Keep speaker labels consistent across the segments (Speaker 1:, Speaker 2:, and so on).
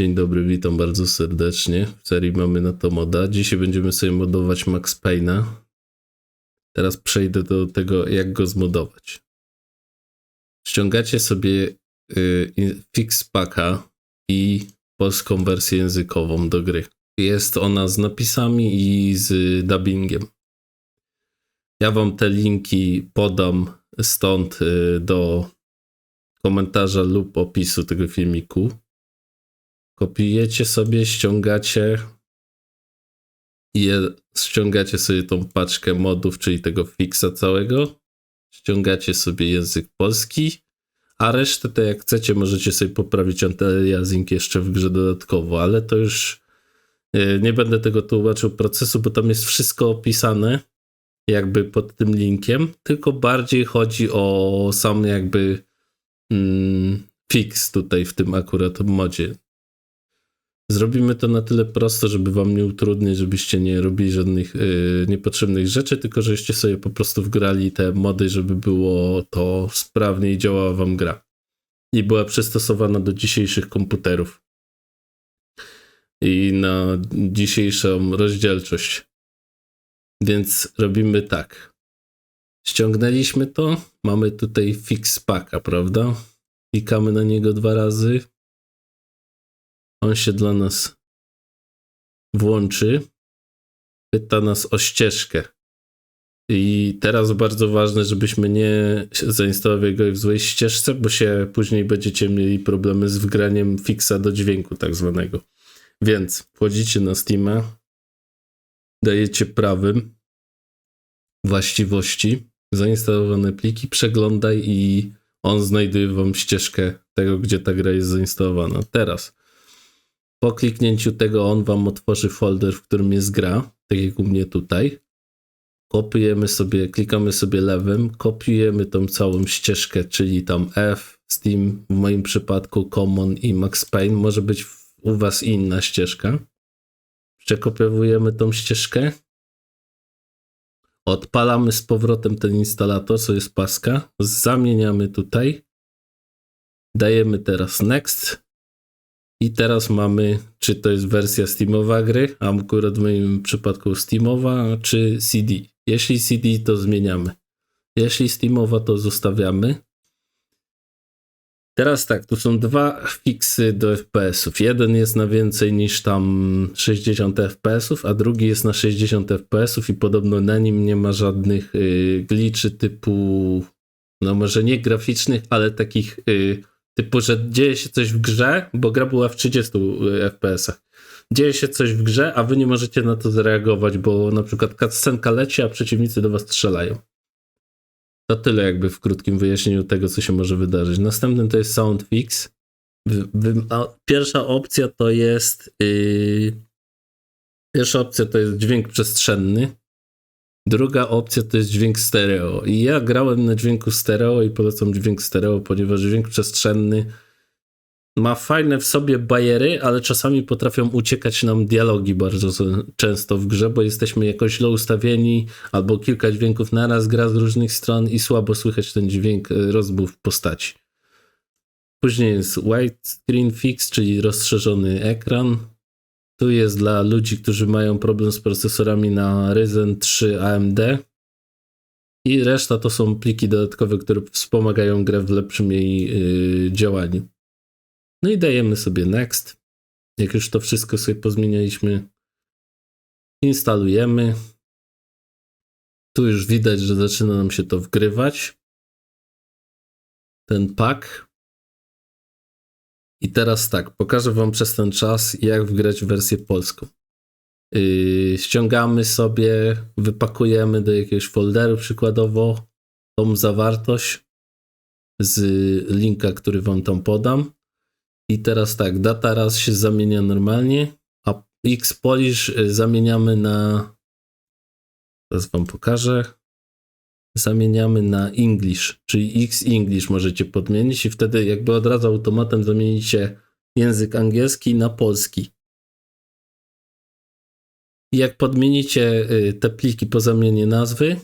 Speaker 1: Dzień dobry, witam bardzo serdecznie. W serii mamy na to moda. Dzisiaj będziemy sobie modować Max Payne'a. Teraz przejdę do tego, jak go zmodować. Ściągacie sobie y, Fixpacka i polską wersję językową do gry. Jest ona z napisami i z dubbingiem. Ja wam te linki podam stąd y, do komentarza lub opisu tego filmiku kopiujecie sobie, ściągacie i ściągacie sobie tą paczkę modów, czyli tego fixa całego, ściągacie sobie język polski, a resztę to jak chcecie możecie sobie poprawić antyaliasing jeszcze w grze dodatkowo, ale to już e, nie będę tego tłumaczył procesu, bo tam jest wszystko opisane jakby pod tym linkiem, tylko bardziej chodzi o sam jakby mm, fix tutaj w tym akurat modzie. Zrobimy to na tyle prosto, żeby wam nie utrudnić, żebyście nie robili żadnych yy, niepotrzebnych rzeczy, tylko żeście sobie po prostu wgrali te mody, żeby było to sprawnie i działała wam gra. I była przystosowana do dzisiejszych komputerów. I na dzisiejszą rozdzielczość. Więc robimy tak. Ściągnęliśmy to, mamy tutaj fix packa, prawda? Klikamy na niego dwa razy, on się dla nas włączy, pyta nas o ścieżkę. I teraz bardzo ważne, żebyśmy nie zainstalowali go w złej ścieżce, bo się później będziecie mieli problemy z wgraniem fixa do dźwięku tak zwanego. Więc wchodzicie na Steama, dajecie prawym właściwości, zainstalowane pliki, przeglądaj i on znajduje wam ścieżkę tego, gdzie ta gra jest zainstalowana. Teraz po kliknięciu tego on wam otworzy folder, w którym jest gra, tak jak u mnie tutaj. Kopiujemy sobie, klikamy sobie lewym, kopiujemy tą całą ścieżkę, czyli tam F, Steam, w moim przypadku Common i Max Payne. Może być u was inna ścieżka. Przekopiowujemy tą ścieżkę. Odpalamy z powrotem ten instalator, co jest paska. Zamieniamy tutaj. Dajemy teraz next. I teraz mamy, czy to jest wersja Steamowa gry, a akurat w moim przypadku Steamowa, czy CD. Jeśli CD, to zmieniamy. Jeśli Steamowa, to zostawiamy. Teraz tak, tu są dwa fiksy do FPS-ów. Jeden jest na więcej niż tam 60 FPS-ów, a drugi jest na 60 FPS-ów i podobno na nim nie ma żadnych y, glitchy typu, no może nie graficznych, ale takich y, typu, że dzieje się coś w grze, bo gra była w 30 FPS-ach. Dzieje się coś w grze, a wy nie możecie na to zareagować, bo na przykład cutscenka leci, a przeciwnicy do was strzelają. To tyle jakby w krótkim wyjaśnieniu tego, co się może wydarzyć. Następnym to jest sound fix. Wy, wy, a pierwsza opcja to jest yy, pierwsza opcja to jest dźwięk przestrzenny. Druga opcja to jest dźwięk stereo. I ja grałem na dźwięku stereo i polecam dźwięk stereo, ponieważ dźwięk przestrzenny ma fajne w sobie bajery, ale czasami potrafią uciekać nam dialogi bardzo często w grze, bo jesteśmy jakoś źle ustawieni, albo kilka dźwięków naraz gra z różnych stron i słabo słychać ten dźwięk y, rozmów postaci. Później jest white screen fix, czyli rozszerzony ekran. Tu jest dla ludzi, którzy mają problem z procesorami na Ryzen 3 AMD. I reszta to są pliki dodatkowe, które wspomagają grę w lepszym jej y, działaniu. No i dajemy sobie next. Jak już to wszystko sobie pozmienialiśmy, instalujemy. Tu już widać, że zaczyna nam się to wgrywać. Ten pack. I teraz tak, pokażę Wam przez ten czas, jak wgrać wersję polską. Yy, ściągamy sobie, wypakujemy do jakiegoś folderu przykładowo tą zawartość z linka, który Wam tam podam. I teraz tak, data raz się zamienia normalnie, a X Polish y, zamieniamy na. Teraz Wam pokażę. Zamieniamy na English, czyli X English możecie podmienić i wtedy jakby od razu automatem zamienicie język angielski na polski. Jak podmienicie y, te pliki po zamianie nazwy,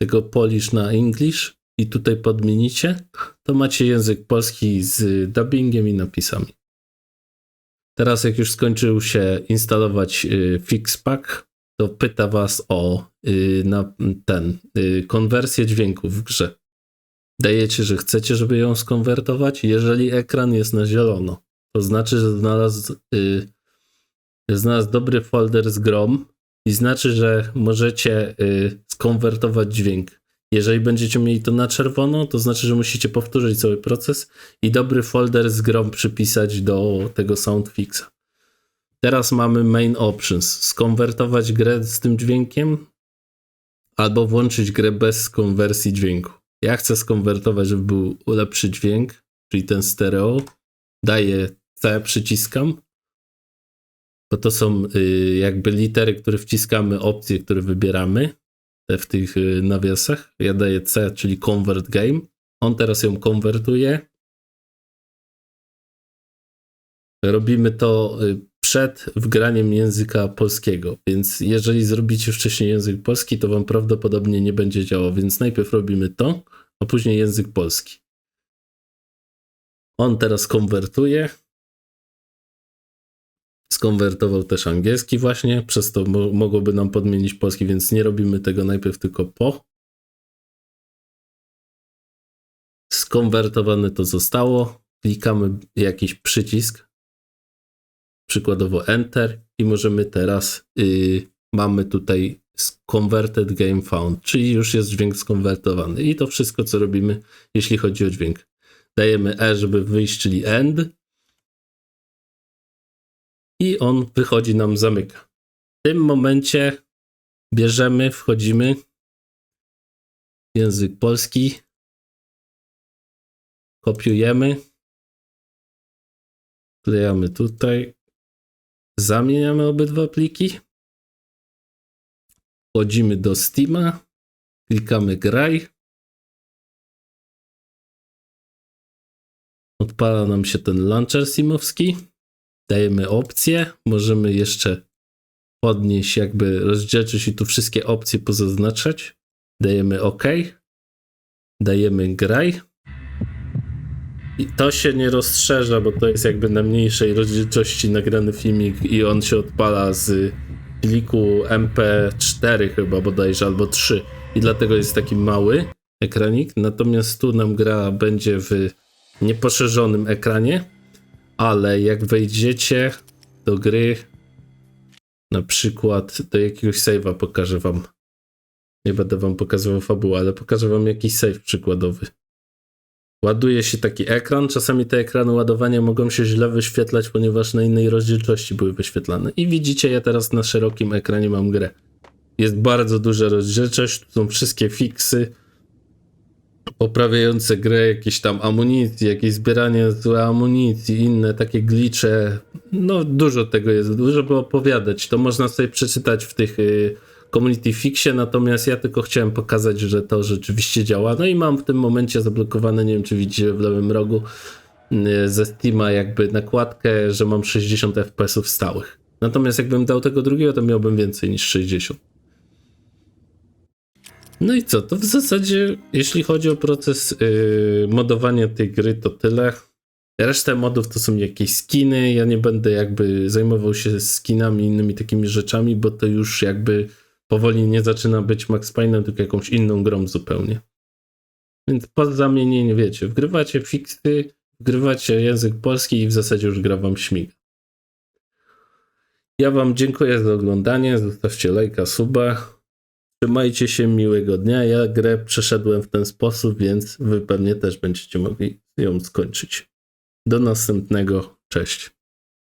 Speaker 1: tego Polish na English i tutaj podmienicie, to macie język polski z dubbingiem i napisami. Teraz jak już skończył się instalować y, Fixpack, to pyta was o y, na ten y, konwersję dźwięków w grze. Dajecie, że chcecie, żeby ją skonwertować. Jeżeli ekran jest na zielono, to znaczy, że znalazł, y, znalazł dobry folder z grom i znaczy, że możecie y, skonwertować dźwięk. Jeżeli będziecie mieli to na czerwono, to znaczy, że musicie powtórzyć cały proces i dobry folder z grom przypisać do tego soundfixa. Teraz mamy main options. Skonwertować grę z tym dźwiękiem albo włączyć grę bez konwersji dźwięku. Ja chcę skonwertować, żeby był lepszy dźwięk, czyli ten stereo. Daję C, przyciskam. Bo to są y, jakby litery, które wciskamy, opcje, które wybieramy w tych y, nawiasach. Ja daję C, czyli convert game. On teraz ją konwertuje. Robimy to y, przed wgraniem języka polskiego, więc jeżeli zrobicie wcześniej język polski, to wam prawdopodobnie nie będzie działał, więc najpierw robimy to, a później język polski. On teraz konwertuje. Skonwertował też angielski właśnie, przez to mo mogłoby nam podmienić polski, więc nie robimy tego najpierw tylko po. Skonwertowane to zostało. Klikamy jakiś przycisk, przykładowo Enter i możemy teraz, yy, mamy tutaj Converted Game Found, czyli już jest dźwięk skonwertowany. I to wszystko, co robimy, jeśli chodzi o dźwięk. Dajemy E, żeby wyjść, czyli End. I on wychodzi nam, zamyka. W tym momencie bierzemy, wchodzimy język polski, kopiujemy, wklejamy tutaj, zamieniamy obydwa pliki, wchodzimy do Steama, klikamy graj, odpala nam się ten launcher simowski, dajemy opcję, możemy jeszcze podnieść jakby rozdzielczość i tu wszystkie opcje pozaznaczać, dajemy OK, dajemy graj, i to się nie rozszerza, bo to jest jakby na mniejszej rozdzielczości nagrany filmik i on się odpala z pliku MP4 chyba bodajże, albo 3 i dlatego jest taki mały ekranik, natomiast tu nam gra będzie w nieposzerzonym ekranie, ale jak wejdziecie do gry, na przykład do jakiegoś save'a pokażę wam, nie będę wam pokazywał fabuły, ale pokażę wam jakiś save przykładowy ładuje się taki ekran. Czasami te ekrany ładowania mogą się źle wyświetlać, ponieważ na innej rozdzielczości były wyświetlane. I widzicie, ja teraz na szerokim ekranie mam grę. Jest bardzo duża rozdzielczość, tu są wszystkie fiksy poprawiające grę, jakieś tam amunicji, jakieś zbieranie złej amunicji, inne takie glicze. No dużo tego jest, dużo by opowiadać. To można sobie przeczytać w tych... Yy, Community Fixie, natomiast ja tylko chciałem pokazać, że to rzeczywiście działa. No i mam w tym momencie zablokowane, nie wiem czy widzicie w lewym rogu, y, ze Steama jakby nakładkę, że mam 60 FPS stałych. Natomiast jakbym dał tego drugiego, to miałbym więcej niż 60. No i co, to w zasadzie jeśli chodzi o proces yy, modowania tej gry, to tyle. Resztę modów to są jakieś skiny. Ja nie będę jakby zajmował się skinami, innymi takimi rzeczami, bo to już jakby powoli nie zaczyna być Max Payne'em, tylko jakąś inną grą zupełnie. Więc po zamienieniu, wiecie, wgrywacie fiksy, wgrywacie język polski i w zasadzie już gra wam śmiga. Ja wam dziękuję za oglądanie, zostawcie lajka, suba. Trzymajcie się, miłego dnia. Ja grę przeszedłem w ten sposób, więc wy pewnie też będziecie mogli ją skończyć. Do następnego, cześć.